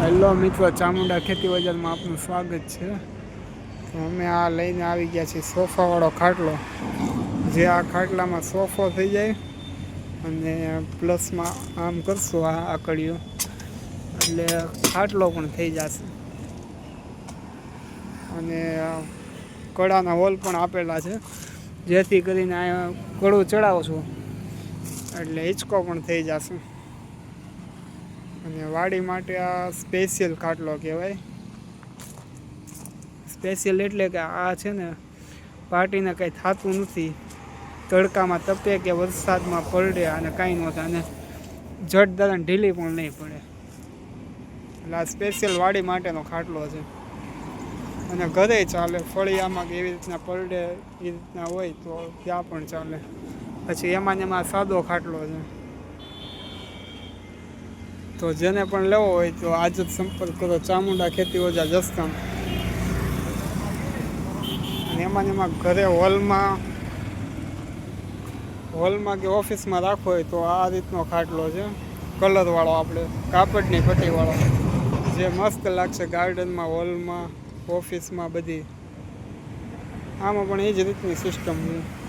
Hello મિત્રો, ચામુંડા ખેતી બજારમાં આપનું સ્વાગત છે. તો અમે આ લઈને આવી ગયા છીએ સોફાવાળો ખાટલો. જે આ ખાટલામાં સોફો થઈ જાય અને પ્લસમાં આમ કરશું આ આકડીઓ એટલે ખાટલો પણ થઈ જશે. અને કડાના હોલ પણ આપેલા છે. જેથી કરીને આ કડું ચડાવશું એટલે હિંચકો પણ થઈ જશે. અને વાડી માટે આ સ્પેશિયલ ખાટલો કહેવાય. સ્પેશિયલ એટલે કે આ છે ને પાર્ટીને કંઈ થતું નથી. તડકામાં તપે કે વરસાદમાં પલડે અને કાંઈ ન થાય અને જટ દાદા ઢીલી પણ નહીં પડે. એટલે આ સ્પેશિયલ વાડી માટેનો ખાટલો છે. અને ઘરે ચાલે ફળિયામાં કે એવી રીતના પલડે એ રીતના હોય તો ત્યાં પણ ચાલે. પછી એમાં ને એમાં સાદો ખાટલો છે. તો જેને પણ લેવો હોય તો આજે જ સંપર્ક કરો. ચામુંડા ખેતી ઓજા જસકામ. અને એમાં એમાં ઘરે હોલમાં હોલમાં કે ઓફિસમાં રાખવો હોય તો આ રીતનો ખાટલો છે. કલરવાળો આપણે, કાપડની પટ્ટીવાળો જે મસ્ત લાગશે ગાર્ડનમાં, હોલમાં, ઓફિસમાં બધી. આમાં પણ એ જ રીતની સિસ્ટમ છે.